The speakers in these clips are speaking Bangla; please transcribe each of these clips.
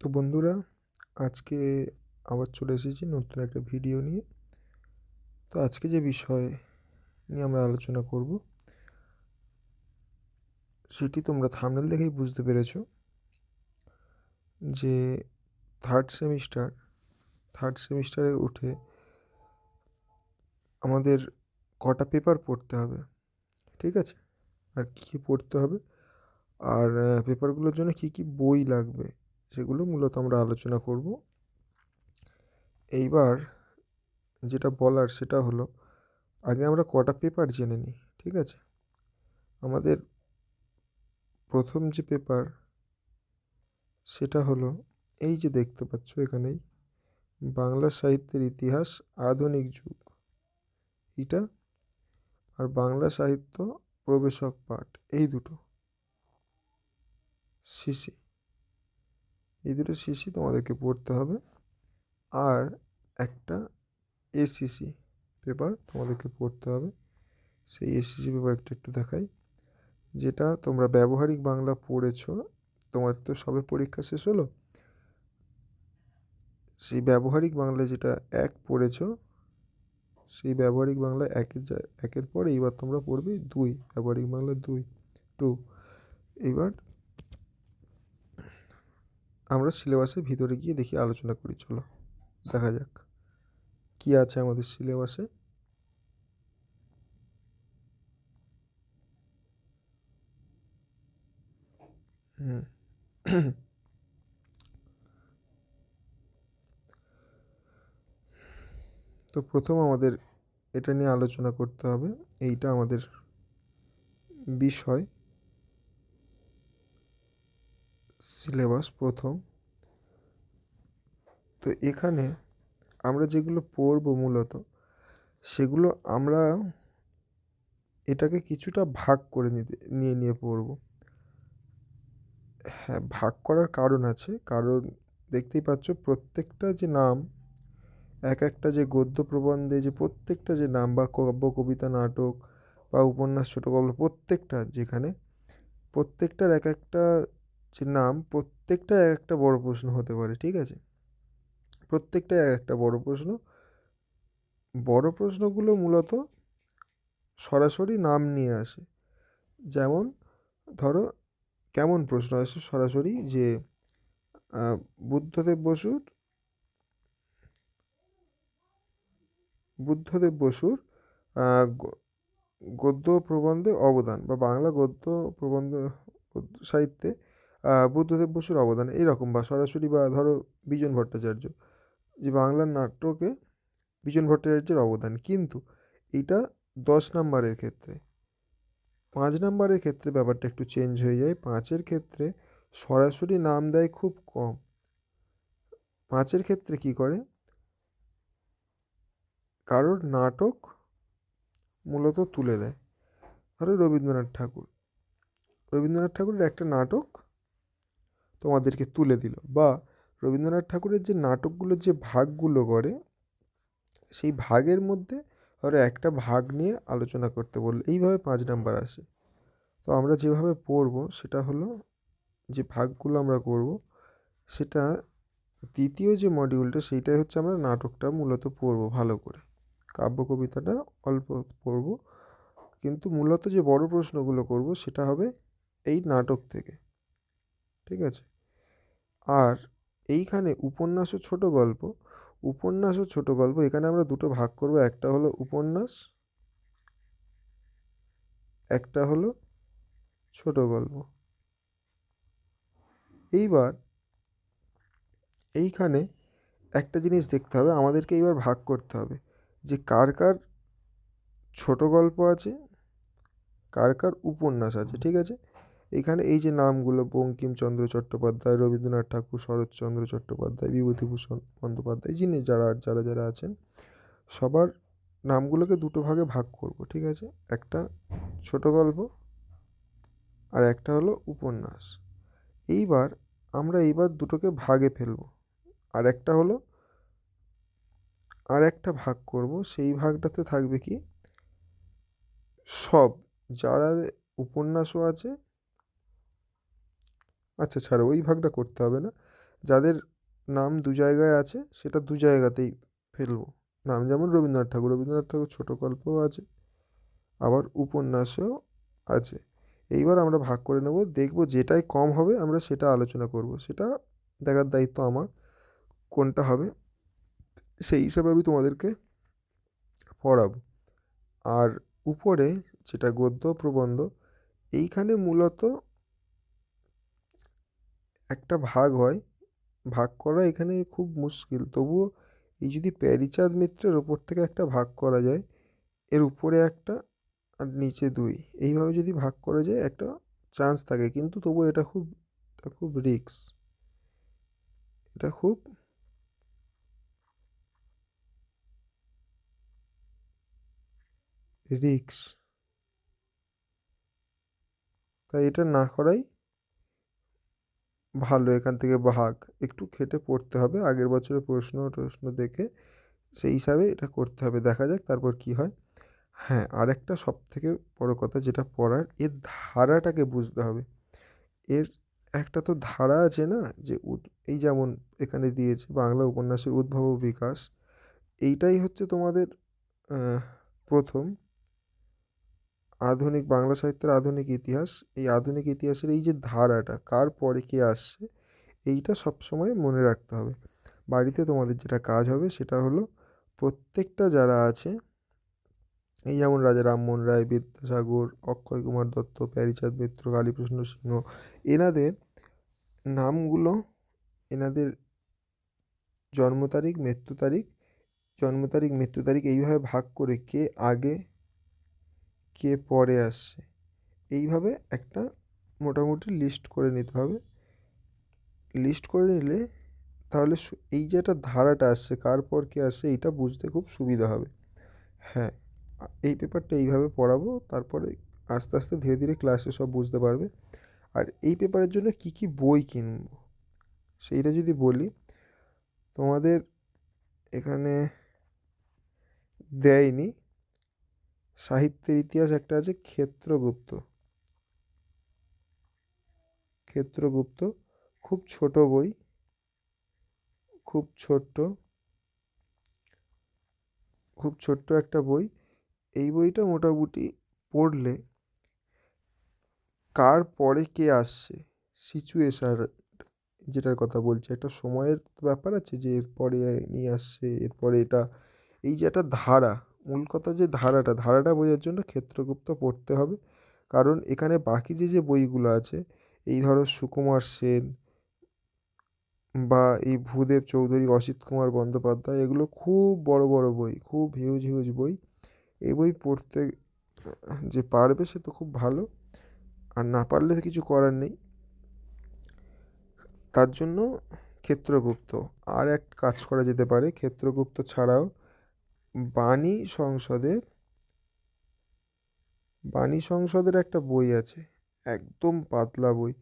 তো বন্ধুরা, আজকে আবার চলে এসেছি নতুন একটা ভিডিও নিয়ে। তো আজকে যে বিষয় নিয়ে আমরা আলোচনা করব, সেটি তোমরা থামনেল দেখেই বুঝতে পেরেছ যে থার্ড সেমিস্টার থার্ড সেমিস্টারে উঠে আমাদের কটা পেপার পড়তে হবে, ঠিক আছে? আর কী কী পড়তে হবে? আর পেপারগুলোর জন্য কী কী বই লাগবে? সেগুলো মূলত আমরা আলোচনা করব। এইবার যেটা বলার সেটা হলো, আগে আমরা কটা পেপার জেনে নিই, ঠিক আছে? আমাদের প্রথম যে পেপার সেটা হলো, এই যে দেখতে পাচ্ছ এখানেই, বাংলা সাহিত্যের ইতিহাস, আধুনিক যুগ। এটা আর বাংলা সাহিত্য প্রবেশক পাঠ, এই দুটো। সিসি এই দুটো সিসি তোমাদেরকে পড়তে হবে। আর একটা এসিসি পেপার তোমাদেরকে পড়তে হবে। সেই এসিসি পেপারটা একটু দেখাই। যেটা তোমরা ব্যবহারিক বাংলা পড়েছো, তোমার তো সবে পরীক্ষা শেষ হলো। সেই ব্যবহারিক বাংলা যেটা এক পড়েছো, সেই ব্যবহারিক বাংলা একের একের পর এইবার তোমরা পড়বে দুই, ব্যবহারিক বাংলা দুই টু এইবার আমরা সিলেবাসের ভিতরে গিয়ে দেখি, আলোচনা করি, চলো, দেখা যাক। কী আছে আমাদের সিলেবাসে? তো প্রথম আমাদের এটা নিয়ে আলোচনা করতে হবে, এইটা আমাদের বিষয়। সিলেবাস প্রথম। তো এখানে আমরা যেগুলো পড়ব মূলত, সেগুলো আমরা এটাকে কিছুটা ভাগ করে নিতে, নিয়ে নিয়ে পড়ব। হ্যাঁ ভাগ করার কারণ আছে। কারণ দেখতেই পাচ্ছ, প্রত্যেকটা যে নাম, এক একটা যে গদ্য প্রবন্ধে যে প্রত্যেকটা যে নাম বা কাব্য, কবিতা, নাটক বা উপন্যাস ছোটো গল্প প্রত্যেকটা যেখানে প্রত্যেকটার এক একটা যে নাম প্রত্যেকটা এক একটা বড় প্রশ্ন হতে পারে, ঠিক আছে? প্রত্যেকটা এক একটা বড় প্রশ্ন। বড় প্রশ্নগুলো মূলত সরাসরি নাম নিয়ে আসে। যেমন ধরো কেমন প্রশ্ন আসে সরাসরি যে বুদ্ধদেব বসুর বুদ্ধদেব বসুর গদ্য প্রবন্ধে অবদান বা বাংলা গদ্য প্রবন্ধ সাহিত্যে বুদ্ধদেব বসুর অবদান এইরকম বা সরাসরি বা ধরো বিজন ভট্টাচার্য, যে বাংলার নাট্যকে বিজন ভট্টাচার্যের অবদান। কিন্তু এটা দশ নম্বরের ক্ষেত্রে। পাঁচ নম্বরের ক্ষেত্রে ব্যাপারটা একটু চেঞ্জ হয়ে যায়। পাঁচের ক্ষেত্রে সরাসরি নাম দেয় খুব কম। পাঁচের ক্ষেত্রে কি করে? কারোর নাটক মূলত তুলে দেয়। ধরো রবীন্দ্রনাথ ঠাকুর। রবীন্দ্রনাথ ঠাকুরের একটা নাটক তোমাদেরকে তুলে দিল। বা রবীন্দ্রনাথ ঠাকুরের যে নাটকগুলোর যে ভাগগুলো করে, সেই ভাগের মধ্যে ধরো একটা ভাগ নিয়ে আলোচনা করতে বলল এইভাবে পাঁচ নাম্বার আসে। তো আমরা যেভাবে পড়ব, সেটা হলো যে ভাগগুলো আমরা করব, সেটা দ্বিতীয় যে মডিউলটা সেইটাই হচ্ছে আমরা নাটকটা মূলত পড়ব ভালো করে। কাব্য কবিতাটা অল্প পড়ব, কিন্তু মূলত যে বড় প্রশ্নগুলো করব, সেটা হবে এই নাটক থেকে। ঠিক আছে? আর এইখানে উপন্যাস ও ছোটো গল্প। উপন্যাস ও ছোটো গল্প, এখানে আমরা দুটো ভাগ করব। একটা হলো উপন্যাস, একটা হলো ছোট গল্প। এইবার এইখানে একটা জিনিস দেখতে হবে, আমাদেরকে এইবার ভাগ করতে হবে যে কার কার ছোট গল্প আছে, কার কার উপন্যাস আছে, ঠিক আছে? এখানে এই যে নামগুলো বঙ্কিমচন্দ্র চট্টোপাধ্যায়, রবীন্দ্রনাথ ঠাকুর শরৎচন্দ্র চট্টোপাধ্যায়, বিভূতিভূষণ বন্দ্যোপাধ্যায় যিনি যারা যারা যারা আছেন, সবার নামগুলোকে দুটো ভাগে ভাগ করব, ঠিক আছে? একটা ছোট গল্প আর একটা হলো উপন্যাস। এইবার আমরা এইবার দুটোকে ভাগে ফেলব। আর একটা হলো, আর একটা ভাগ করব, সেই ভাগটাতে থাকবে কি? সব, যারা উপন্যাসও আছে আচ্ছা ছাড়ো, ওই ভাগটা করতে হবে না। যাদের নাম দু জায়গায় আছে, সেটা দু জায়গাতেই ফেলব। নাম যেমন রবীন্দ্রনাথ ঠাকুর রবীন্দ্রনাথ ঠাকুর ছোটো গল্পও আছে, আবার উপন্যাসেও আছে। এইবার আমরা ভাগ করে নেব, দেখব যেটাই কম হবে, আমরা সেটা আলোচনা করব। সেটা দেখার দায়িত্ব আমার, কোনটা হবে, সেই হিসাবে আমি তোমাদেরকে পড়াবো। আর উপরে যেটা গদ্য প্রবন্ধ, এইখানে মূলত একটা ভাগ হয়, ভাগ করা এখানে খুব মুশকিল। তবুও এই যদি প্যারিচাঁদ মিত্রের ওপর থেকে একটা ভাগ করা যায়, এর উপরে একটা আর নিচে দুই। এইভাবে যদি ভাগ করা যায়, একটা চান্স থাকে। কিন্তু তবুও এটা খুব এটা খুব রিস্ক এটা খুব রিস্ক তাই এটা না করাই ভালো, এখান থেকে ভাগ। একটু খেটে পড়তে হবে, আগের বছরের প্রশ্ন টশ্ন দেখে সেই হিসাবে এটা করতে হবে। দেখা যাক তারপর কি হয়। হ্যাঁ আর একটা সব থেকে বড়ো কথা যেটা পড়ার, এর ধারাটাকে বুঝতে হবে। এর একটা তো ধারা আছে না যে এই যেমন এখানে দিয়েছে বাংলা উপন্যাসের উদ্ভব বিকাশ, এইটাই হচ্ছে তোমাদের প্রথম। আধুনিক বাংলা সাহিত্যের আধুনিক ইতিহাস। এই আধুনিক ইতিহাসের এই যে ধারাটা, কার পরে কে আসছে, এইটা সবসময় মনে রাখতে হবে। বাড়িতে তোমাদের যেটা কাজ হবে সেটা হলো প্রত্যেকটা যারা আছে, এই যেমন রাজা রামমোহন রায়, বিদ্যাসাগর, অক্ষয় কুমার দত্ত, প্যারিচাঁদ মিত্র, কালীপ্রসন্ন সিংহ, এনাদের নামগুলো, এনাদের জন্ম তারিখ, মৃত্যু তারিখ, জন্ম তারিখ, মৃত্যু তারিখ এইভাবে ভাগ করে কে আগে কে পরে আসছে। এইভাবে একটা মোটামুটি লিস্ট করে নিতে হবে। লিস্ট করে নিলে তাহলে এই যে একটা ধারাটা আসছে, কার পর কে আসছে, এইটা বুঝতে খুব সুবিধা হবে। হ্যাঁ এই পেপারটা এইভাবে পড়াবো, তারপরে আস্তে আস্তে ধীরে ধীরে ক্লাসে সব বুঝতে পারবে। আর এই পেপারের জন্য কি কি বই কিনবো? সেইটা যদি বলি, তোমাদের এখানে দেয়নি। সাহিত্যের ইতিহাস একটা আছে ক্ষেত্রগুপ্ত। ক্ষেত্রগুপ্ত খুব ছোট বই, খুব ছোট্ট খুব ছোট্ট একটা বই। এই বইটা মোটামুটি পড়লে কার পরে কে আসছে সিচুয়েশান যেটার কথা বলছি। একটা সময়ের ব্যাপার আছে যে এরপরে নিয়ে আসছে, এরপরে এটা, এই যে একটা ধারা মূল কথা যে ধারাটা ধারাটা বোঝার জন্য ক্ষেত্রগুপ্ত পড়তে হবে। কারণ এখানে বাকি যে যে বইগুলো আছে, এই ধরো সুকুমার সেন বা এই ভূদেব চৌধুরী, অসিত কুমার বন্দ্যোপাধ্যায়, এগুলো খুব বড় বড় বই, খুব হিউজ হিউজ বই। এই বই পড়তে যে পারবে সে তো খুব ভালো। আর না পারলে কিছু করার নেই। তার জন্য ক্ষেত্রগুপ্ত। আর এক কাজ করা যেতে পারে, ক্ষেত্রগুপ্ত ছাড়াও বাণী সংসদের বাণী সংসদের একটা বই আছে, একদম পাতলা বই।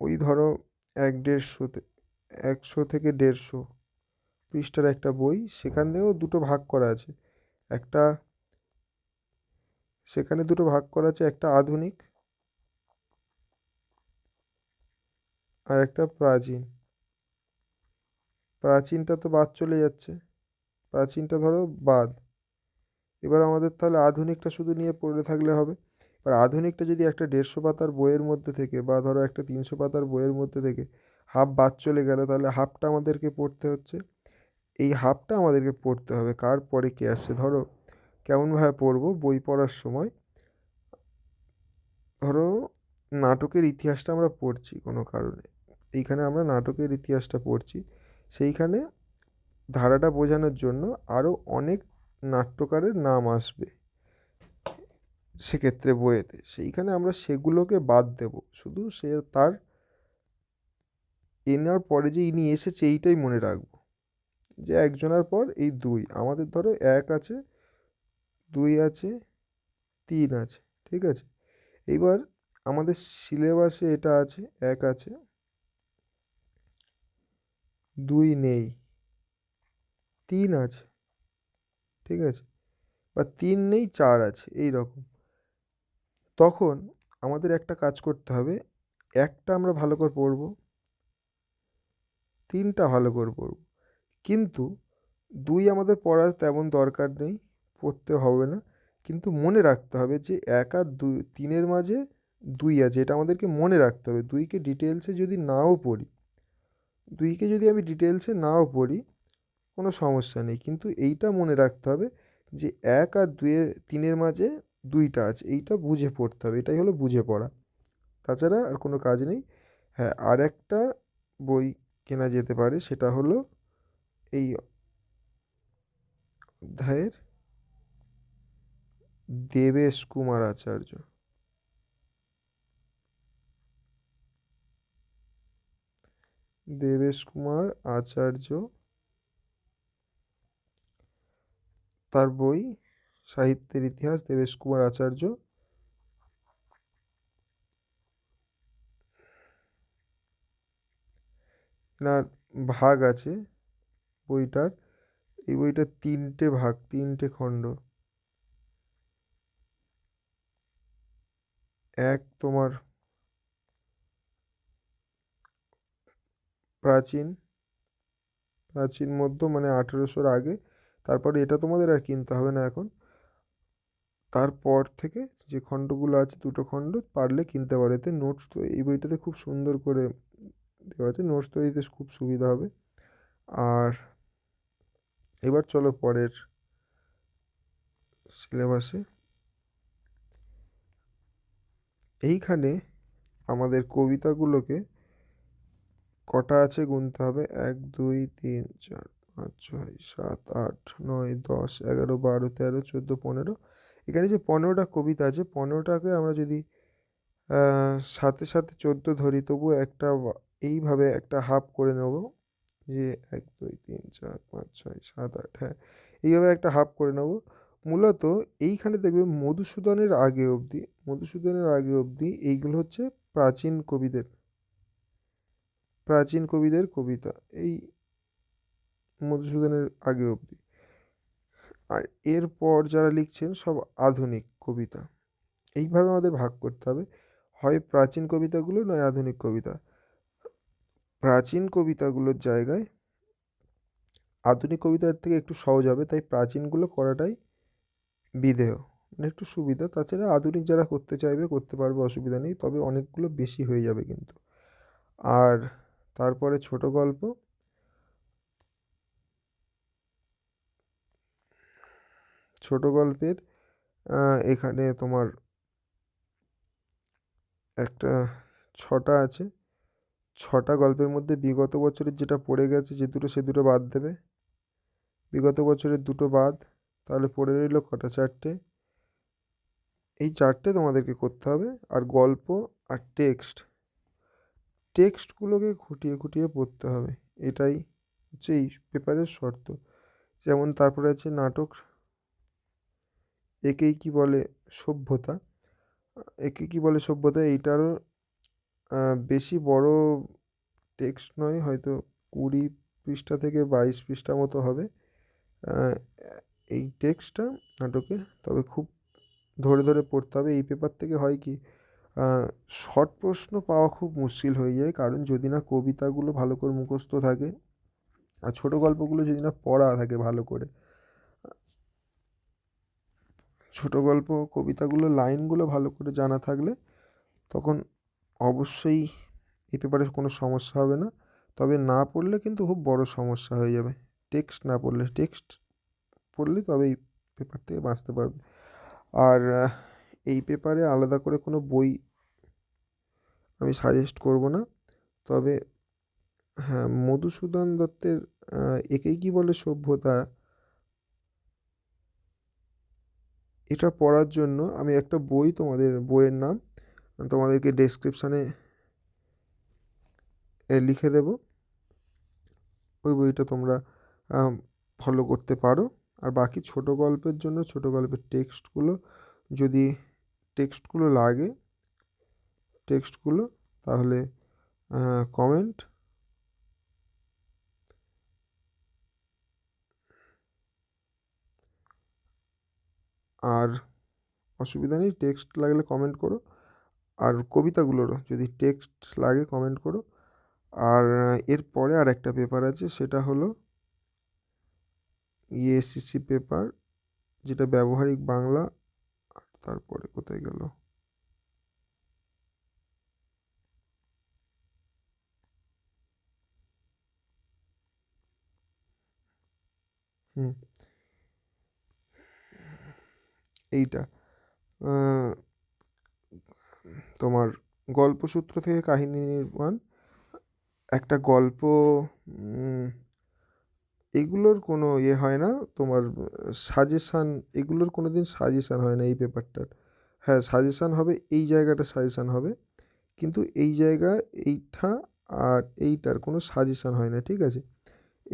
ওই ধরো এক দেড়শোতে একশো থেকে দেড়শো পৃষ্ঠার একটা বই, সেখানেও দুটো ভাগ করা আছে। একটা, সেখানে দুটো ভাগ করা আছে, একটা আধুনিক আর একটা প্রাচীন। প্রাচীনটা তো বাদ চলে যাচ্ছে। প্রাচীনটা ধরো বাদ। এবার আমাদের তাহলে আধুনিকটা শুধু নিয়ে পড়ে থাকলে হবে। এবার আধুনিকটা যদি একটা দেড়শো পাতার বইয়ের মধ্যে থেকে বা ধরো একটা তিনশো পাতার বইয়ের মধ্যে থেকে হাফ বাদ চলে গেল, তাহলে হাফটা আমাদেরকে পড়তে হচ্ছে। এই হাফটা আমাদেরকে পড়তে হবে, কার পরে কে আসছে। ধরো কেমনভাবে পড়ব বই পড়ার সময়? ধরো নাটকের ইতিহাসটা আমরা পড়ছি কোনো কারণে। এইখানে আমরা নাটকের ইতিহাসটা পড়ছি। সেইখানে ধারাটা বোঝানোর জন্য আরও অনেক নাট্যকারের নাম আসবে সেক্ষেত্রে বইয়েতে। সেইখানে আমরা সেগুলোকে বাদ দেব। শুধু সে তার এনার পরে যে ইনি এসেছে এইটাই মনে রাখব। যে একজনের পর এই দুই। আমাদের ধরো এক আছে, দুই আছে, তিন আছে, ঠিক আছে? এইবার আমাদের সিলেবাসে এটা আছে, এক আছে, দুই নেই। তিন আছে। ঠিক আছে? বা তিন নেই, চার আছে, এই রকম। তখন আমাদের একটা কাজ করতে হবে, একটা আমরা ভালো করে পড়ব, তিনটা ভালো করে পড়ব। কিন্তু দুই আমাদের পড়ার তেমন দরকার নেই, পড়তে হবে না। কিন্তু মনে রাখতে হবে যে এক আর দুই তিনের মাঝে দুই আছে, এটা আমাদেরকে মনে রাখতে হবে। দুইকে ডিটেলসে যদি নাও পড়ি, দুইকে যদি আমি ডিটেলসে নাও পড়ি কোনো সমস্যা নেই। কিন্তু এইটা মনে রাখতে হবে যে এক আর দুইয়ের, তিনের মাঝে দুইটা আছে, এইটা বুঝে পড়তে হবে, এটাই হলো বুঝে পড়া। তাছাড়া আর কোনো কাজ নেই। হ্যাঁ আর একটা বই কেনা যেতে পারে, সেটা হলো এই অধ্যায়ের দেবেশ কুমার আচার্য দেবেশ কুমার আচার্য তার বই, সাহিত্যের ইতিহাস, দেবেশ কুমার আচার্য। এনার ভাগ আছে বইটার। এই বইটার তিনটে ভাগ, তিনটে খণ্ড। এক তোমার প্রাচীন প্রাচীন মধ্য মানে আঠেরোশোর আগে। তারপরে এটা তোমাদের আর কিনতে হবে না এখন। তারপর থেকে যে খণ্ডগুলো আছে দুটো খণ্ড পারলে কিনতে পারো। এতে নোটস তো এই বইটাতে খুব সুন্দর করে দেওয়া আছে। নোটস তৈরিতে খুব সুবিধা হবে। আর এবার চলো পরের সিলেবাসে এইখানে আমাদের কবিতাগুলোকে কটা আছে গুনতে হবে? এক, দুই, তিন, চার। পাঁচ, ছয়, সাত, আট, নয়, দশ, এগারো, বারো, তেরো, চোদ্দ, পনেরো। এখানে যে পনেরোটা কবিতা আছে, পনেরোটাকে আমরা যদি সাথে সাথে চোদ্দ ধরি তবু একটা এইভাবে একটা হাফ করে নেব। যে এক, দুই, তিন, চার, পাঁচ, ছয়, সাত, আট হ্যাঁ এইভাবে একটা হাফ করে নেব। মূলত এইখানে দেখবে মধুসূদনের আগে অবধি, মধুসূদনের আগে অবধি এইগুলো হচ্ছে প্রাচীন কবিদের প্রাচীন কবিদের কবিতা। এই মধুসূদনের আগে অবধি। আর এরপর যারা লিখছেন, সব আধুনিক কবিতা। এইভাবে আমাদের ভাগ করতে হবে। হয় প্রাচীন কবিতাগুলো, নয় আধুনিক কবিতা। প্রাচীন কবিতাগুলোর জায়গায় আধুনিক কবিতার থেকে একটু সহজ হবে, তাই প্রাচীনগুলো করাটাই বিধেয়। মানে একটু সুবিধা। তাছাড়া আধুনিক যারা করতে চাইবে, করতে পারবে, অসুবিধা নেই। তবে অনেকগুলো বেশি হয়ে যাবে কিন্তু। আর তারপরে ছোট গল্প। ছোট গল্পের এখানে তোমার একটা ছটা আছে। ছটা গল্পের মধ্যে বিগত বছরের যেটা পড়ে গেছে, যে দুটো সে দুটো বাদ দেবে। বিগত বছরের দুটো বাদ, তাহলে পড়ে রইল কটা? চারটে। এই চারটে তোমাদেরকে করতে হবে, আর গল্প আর টেক্সট। টেক্সটগুলোকে খুঁটিয়ে খুঁটিয়ে পড়তে হবে। এটাই হচ্ছে এই পেপারের শর্ত। যেমন তারপরে আছে নাটক একেই কি বলে সভ্যতা? একে কি বলে সভ্যতা? এইটারও বেশি বড় টেক্সট নয়, হয়তো কুড়ি পৃষ্ঠা থেকে বাইশ পৃষ্ঠা মতো হবে। এই টেক্সটটা নাটকের, তবে খুব ধরে ধরে পড়তে হবে। এই পেপার থেকে হয় কি শর্ট প্রশ্ন পাওয়া খুব মুশকিল হয়ে যায়। কারণ যদি না কবিতাগুলো ভালো করে মুখস্থ থাকে, আর ছোটো গল্পগুলো যদি না পড়া থাকে ভালো করে ছোটো গল্প, কবিতাগুলো, লাইনগুলো ভালো করে জানা থাকলে তখন অবশ্যই এই পেপারে কোনো সমস্যা হবে না। তবে না পড়লে কিন্তু খুব বড় সমস্যা হয়ে যাবে। টেক্সট না পড়লে, টেক্সট পড়লে তবে এই পেপার থেকে বাঁচতে পারবে। আর এই পেপারে আলাদা করে কোনো বই আমি সাজেস্ট করব না। তবে হ্যাঁ মধুসূদন দত্তের একেই কি বলে সভ্যতা? এটা পড়ার জন্য আমি একটা বই তোমাদের, বইয়ের নাম তোমাদেরকে ডেসক্রিপশানে লিখে দেব। ওই বইটা তোমরা ফলো করতে পারো। আর বাকি ছোট গল্পের জন্য, ছোট গল্পের টেক্সটগুলো যদি টেক্সটগুলো লাগে টেক্সটগুলো তাহলে কমেন্ট আর অসুবিধা নেই টেক্সট লাগলে কমেন্ট করো। আর কবিতাগুলোরও, যদি টেক্সট লাগে কমেন্ট করো। আর এরপরে আর একটা পেপার আছে, সেটা হলো ইএসসিসি পেপার যেটা ব্যবহারিক বাংলা। আর তারপরে কোথায় গেল? হুম। এইটা। তোমার গল্পসূত্র থেকে কাহিনী নির্মাণ, একটা গল্প এগুলোর কোনো ইয়ে হয় না। তোমার সাজেশান এগুলোর কোনো দিন সাজেশান হয় না এই পেপারটার হ্যাঁ সাজেশান হবে, এই জায়গাটা সাজেশান হবে। কিন্তু এই জায়গা, এইটা আর এইটার কোনো সাজেশান হয় না, ঠিক আছে?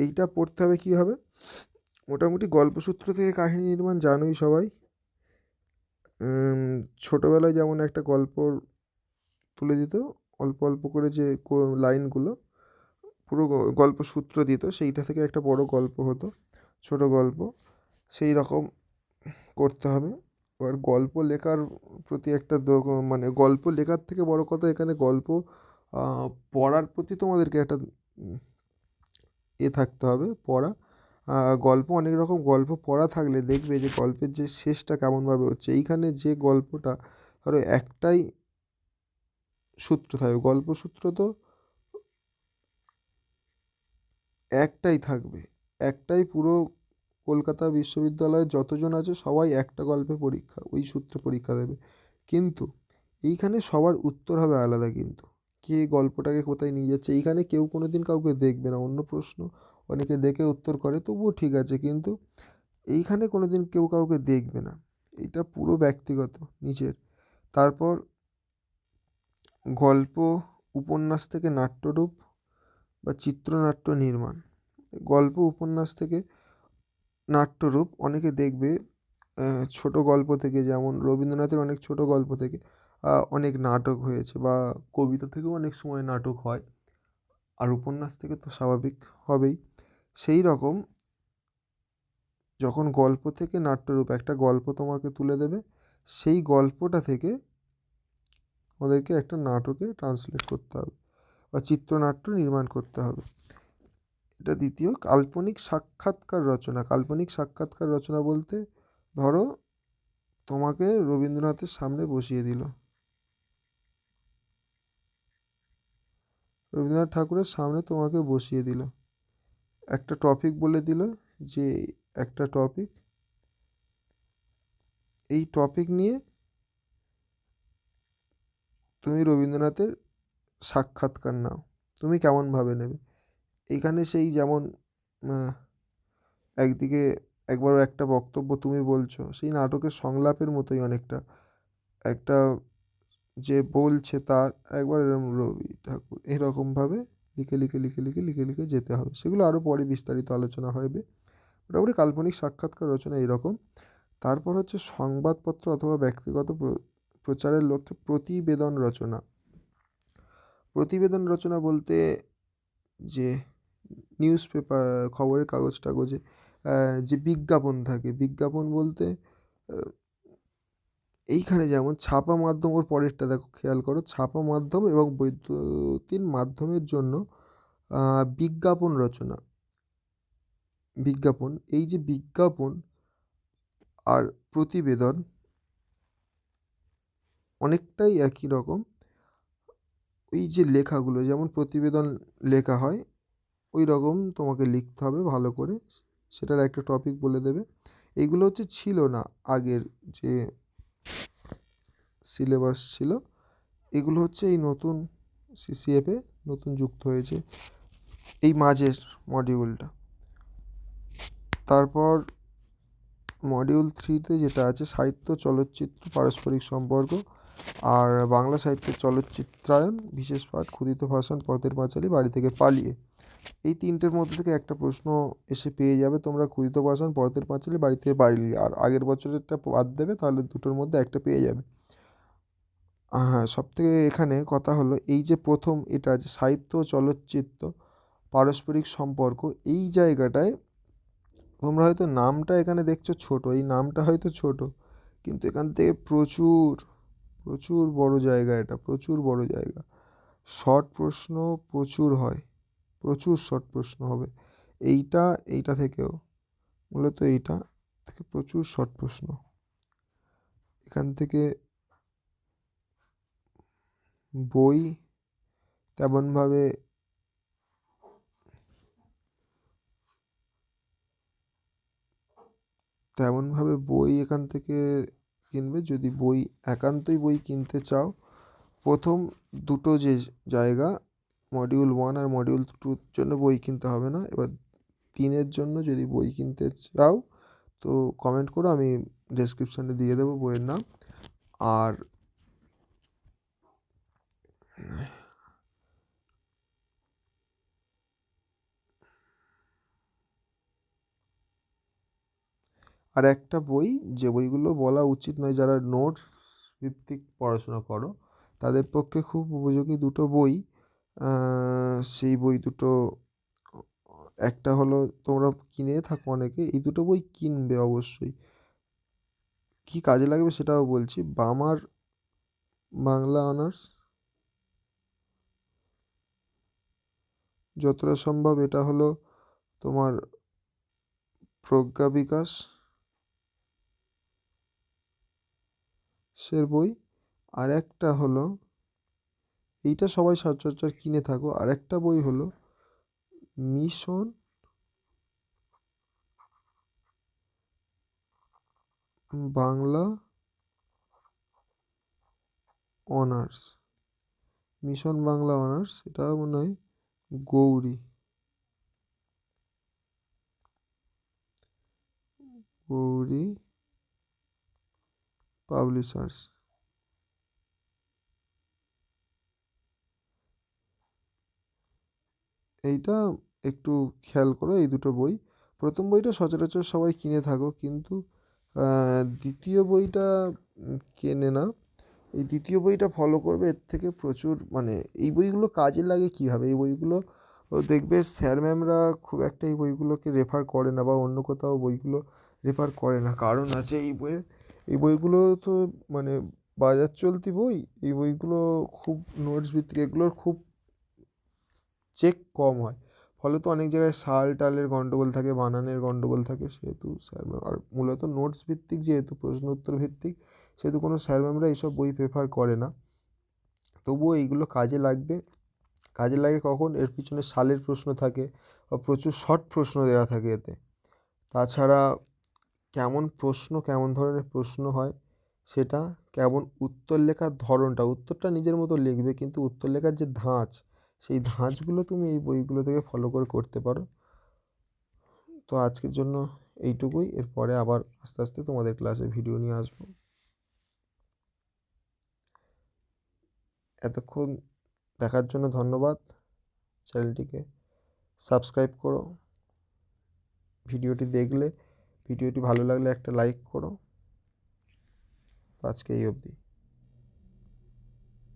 এইটা পড়তে হবে কী হবে মোটামুটি গল্পসূত্র থেকে কাহিনী নির্মাণ জানোই সবাই। ছোটোবেলায় যেমন একটা গল্প তুলে দিত, অল্প অল্প করে যে লাইনগুলো, পুরো গল্প সূত্র দিত, সেইটা থেকে একটা বড় গল্প হতো, ছোট গল্প। সেই রকম করতে হবে। এবার গল্প লেখার প্রতি একটা মানে গল্প লেখার থেকে বড় কথা এখানে গল্প পড়ার প্রতি তোমাদেরকে একটা এ থাকতে হবে, পড়া। গল্প, অনেক রকম গল্প পড়া থাকলে দেখবে যে গল্পের যে শেষটা কেমনভাবে হচ্ছে। এইখানে যে গল্পটা, ধরো একটাই সূত্র থাকবে, গল্প সূত্র তো একটাই থাকবে। একটাই পুরো কলকাতা বিশ্ববিদ্যালয়ে যতজন আছে সবাই একটা গল্পে পরীক্ষা, ওই সূত্রে পরীক্ষা দেবে। কিন্তু এইখানে সবার উত্তর হবে আলাদা কিন্তু। কে গল্পটাকে কোথায় নিয়ে যাচ্ছে, এইখানে কেউ কোনো দিন কাউকে দেখবে না, অন্য প্রশ্ন অনেকে দেখে উত্তর করে, তবুও ঠিক আছে। কিন্তু এইখানে কোনো দিন কেউ কাউকে দেখবে না। এটা পুরো ব্যক্তিগত, নিজের। তারপর গল্প, উপন্যাস থেকে নাট্যরূপ বা চিত্রনাট্য নির্মাণ। গল্প, উপন্যাস থেকে নাট্যরূপ অনেকে দেখবে ছোট গল্প থেকে যেমন রবীন্দ্রনাথের অনেক ছোট গল্প থেকে অনেক নাটক হয়েছে বা কবিতা থেকেও অনেক সময় নাটক হয়। আর উপন্যাস থেকে তো স্বাভাবিক হবেই। সেই রকম যখন গল্প থেকে নাট্যরূপ, একটা গল্প তোমাকে তুলে দেবে, সেই গল্পটা থেকে ওদেরকে একটা নাটকে ট্রান্সলেট করতে হবে বা চিত্রনাট্য নির্মাণ করতে হবে। এটা দ্বিতীয়, কাল্পনিক সাক্ষাৎকার রচনা। কাল্পনিক সাক্ষাৎকার রচনা বলতে ধরো তোমাকে রবীন্দ্রনাথের সামনে বসিয়ে দিল। রবীন্দ্রনাথ ঠাকুরের সামনে তোমাকে বসিয়ে দিল। একটা টপিক বলে দিল যে একটা টপিক এই টপিক নিয়ে তুমি রবীন্দ্রনাথের সাক্ষাৎকার নাও, তুমি কেমনভাবে নেবে? এখানে সেই যেমন একদিকে একবার একটা বক্তব্য তুমি বলছো, সেই নাটকের সংলাপের মতোই অনেকটা। একটা যে বলছে তার, একবার এরম রবি ঠাকুর এরকমভাবে লিখে লিখে লিখে লিখে লিখে লিখে যেতে হবে। সেগুলো আরও পরে বিস্তারিত আলোচনা হবে। মোটামুটি কাল্পনিক সাক্ষাৎকার রচনা এরকম। তারপর হচ্ছে সংবাদপত্র অথবা ব্যক্তিগত প্র- প্রচারের লক্ষ্যে প্রতিবেদন রচনা। প্রতিবেদন রচনা বলতে যে নিউজ পেপার, খবরের কাগজ টাগজে যে বিজ্ঞাপন থাকে। বিজ্ঞাপন বলতে এইখানে যেমন ছাপা মাধ্যম, ওর পরেরটা দেখো, খেয়াল করো, ছাপা মাধ্যম এবং বৈদ্যুতিন মাধ্যমের জন্য বিজ্ঞাপন রচনা। বিজ্ঞাপন, এই যে বিজ্ঞাপন আর প্রতিবেদন অনেকটাই একই রকম। ওই যে লেখাগুলো, যেমন প্রতিবেদন লেখা হয়, ওই রকম তোমাকে লিখতে হবে ভালো করে। সেটার একটা টপিক বলে দেবে। এগুলো হচ্ছে ছিল না আগের যে সিলেবাস ছিল। এগুলো হচ্ছে এই নতুন সিসিএফে নতুন যুক্ত হয়েছে এই মাঝের মডিউলটা তারপর মডিউল থ্রিতে যেটা আছে সাহিত্য, চলচ্চিত্র, পারস্পরিক সম্পর্ক আর বাংলা সাহিত্যের চলচ্চিত্রায়ন বিশেষ পাঠ ক্ষুদিত ভাষণ, পথের পাঁচালী, বাড়ি থেকে পালিয়ে। এই তিনটের মধ্যে থেকে একটা প্রশ্ন এসে পেয়ে যাবে, তোমরা ক্ষুদিত ভাষণ পথের পাঁচালী বাড়ি থেকে পালিয়ে আর আগের বছরেরটা বাদ দেবে, তাহলে দুটোর মধ্যে একটা পেয়ে যাবে। হ্যাঁ সব থেকে এখানে কথা হলো, এই যে প্রথম এটা যে সাহিত্য চলচ্চিত্র, পারস্পরিক সম্পর্ক, এই জায়গাটায় তোমরা হয়তো নামটা এখানে দেখছ ছোট, এই নামটা হয়তো ছোট, কিন্তু এখান থেকে প্রচুর প্রচুর বড় জায়গা এটা, প্রচুর বড় জায়গা। শর্ট প্রশ্ন প্রচুর হয়। প্রচুর শর্ট প্রশ্ন হবে। এইটা এইটা থেকেও, মূলত এইটা থেকে প্রচুর শর্ট প্রশ্ন। এখান থেকে বই তেমনভাবে তেমনভাবে বই এখান থেকে কিনবে। যদি বই একান্তই বই কিনতে চাও, প্রথম দুটো যে জায়গা মডিউল ওয়ান আর মডিউল টুর জন্য বই কিনতে হবে না। এবার তিনের জন্য যদি বই কিনতে চাও, তো কমেন্ট করো আমি ডেসক্রিপশানে দিয়ে দেবো বইয়ের নাম। আর আর একটা বই, যে বইগুলো বলা উচিত নয় যারা নোটস ভিত্তিক পড়াশোনা করো, তাদের পক্ষে খুব উপযোগী দুটো বই। সেই বই দুটো, একটা হলো তোমরা কিনে থাকো অনেকে, এই দুটো বই কিনবে অবশ্যই। কী কাজে লাগবে সেটাও বলছি। বামার বাংলা অনার্স? যতটা সম্ভব এটা হলো তোমার প্রজ্ঞা বিকাশ সের বই। আর একটা হলো এইটা সবাই সচরাচর কিনে থাকো। আর একটা বই হলো mission Bangla honours. Mission Bangla honours, এটা মনে হয় গৌরী। গৌরী পাবলিশার্স। এইটা একটু খেয়াল করো, এই দুটো বই। প্রথম বইটা সচরাচর সবাই কিনে থাকো, কিন্তু দ্বিতীয় বইটা কেনে না। এই দ্বিতীয় বইটা ফলো করবে, এর থেকে প্রচুর মানে এই বইগুলো কাজে লাগে কীভাবে? এই বইগুলো দেখবে স্যার ম্যামরা খুব একটা এই বইগুলোকে রেফার করে না, বা অন্য কোথাও বইগুলো রেফার করে না। কারণ আছে এই বইয়ে, এই বইগুলো তো মানে বাজার চলতি বই, এই বইগুলো খুব নোটস ভিত্তিক, এগুলোর খুব চেক কম হয়। ফলে তো অনেক জায়গায় সাল টালের গণ্ডগোল থাকে, বানানের গণ্ডগোল থাকে, সেহেতু স্যার আর মূলত নোটস ভিত্তিক যেহেতু প্রশ্ন উত্তর ভিত্তিক, সেহেতু কোনো স্যার ম্যামরা এইসব বই প্রেফার করে না। তবুও এইগুলো কাজে লাগবে। কাজে লাগে কখন? এর পিছনে সালের প্রশ্ন থাকে বা প্রচুর শর্ট প্রশ্ন দেওয়া থাকে এতে। তাছাড়া কেমন প্রশ্ন, কেমন ধরনের প্রশ্ন হয় সেটা, কেমন উত্তর লেখার ধরনটা, উত্তরটা নিজের মতো লিখবে, কিন্তু উত্তর লেখার যে ধাঁচ সেই ধাঁচগুলো তুমি এই বইগুলো থেকে ফলো করে করতে পারো। তো আজকের জন্য এইটুকুই, এরপরে আবার আস্তে আস্তে তোমাদের ক্লাসে ভিডিও নিয়ে আসব। এতক্ষণ দেখার জন্য ধন্যবাদ। চ্যানেলটিকে সাবস্ক্রাইব করো। ভিডিওটি দেখলে, ভিডিওটি ভালো লাগলে একটা লাইক করো। আজকে এই অবধি।